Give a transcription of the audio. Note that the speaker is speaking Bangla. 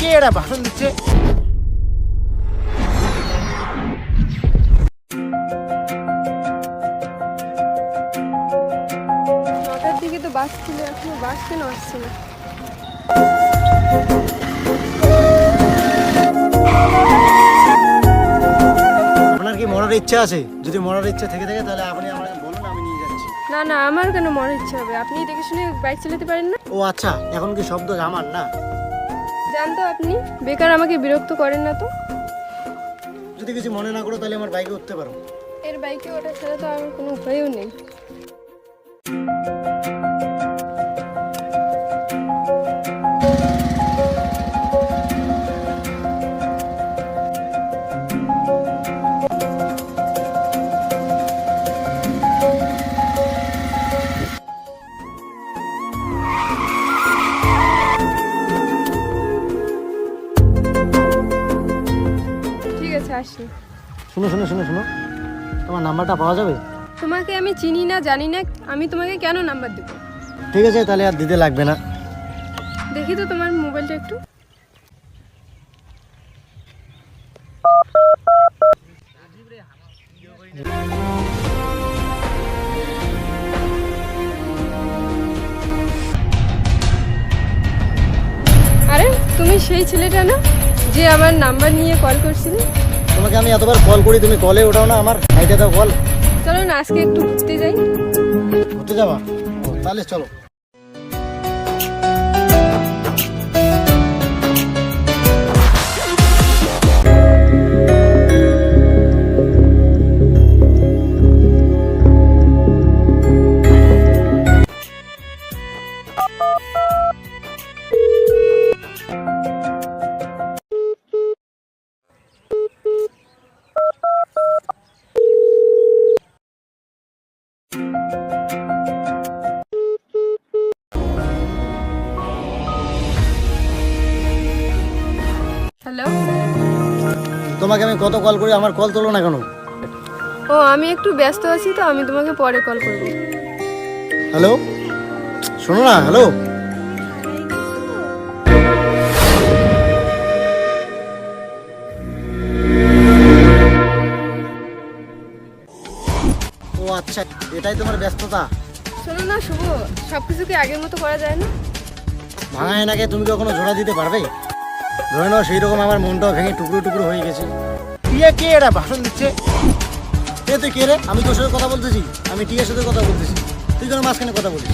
কে এরা ভাষণ দিচ্ছে? নটার দিকে তো বাস ছিল এখনও বাস কেন আসছে না? আপনার কি মরার ইচ্ছা আছে? যদি মরার ইচ্ছা থেকে থাকে তাহলে আপনি আমাকে বলুন আমি নিয়ে যাচ্ছি। না না আমার কেন মরার ইচ্ছা হবে? আপনি দেখে শুনে বাইক চালাতে পারেন না? ও আচ্ছা এখন কি শব্দ আমার না? জানতো আপনি। বেকার আমাকে বিরক্ত করেন না তো। যদি কিছু মনে না করো তাহলে আমার বাইকে উঠতে পারো। এর বাইকে ওঠা ছাড়া তো আমার কোনো উপায়ও নেই। ঠিক আছে আসি। শুনো শুনো শুনো শুনো। তোমার নাম্বারটা পাওয়া যাবে? তোমাকে আমি চিনি না জানি না আমি তোমাকে কেন নাম্বার দেবো? ঠিক আছে তাহলে আর দিতে লাগবে না। দেখি তো তোমার মোবাইলটা একটু। আরে তুমি সেই ছেলেটা না যে আমার নাম্বার নিয়ে কল করছিলে? তোমাকে আমি এতবার কল করি তুমি কলে ওঠাও না আমার ভাইটা দাও কল চলো না আজকে একটু ঘুরতে যাই। ঘুরতে যাবা? তাহলে চলো। হ্যালো তোমাকে আমি কত কল করি? আমার কল তোলো না কেন? ও আমি একটু ব্যস্ত আছি তো আমি তোমাকে পরে কল করব। হ্যালো শোনো না হ্যালো ও আচ্ছা এটাই তোমার ব্যস্ততা? শোনো না শুভ। সব কিছু কি আগের মতো করা যায় না? ভাঙা এনাকে তুমি কখনো জোড়া দিতে পারবে? ধরে নাও সেই রকম আমার মনটাও ভেঙে টুকরো টুকরো হয়ে গেছে। টিয়া কে এরা ভাষণ দিচ্ছে? এ তুই কে রে? আমি তোর সাথে কথা বলতেছি। আমি টিয়ার সাথে কথা বলতেছি। তুই কেন মাঝখানে কথা বলিস।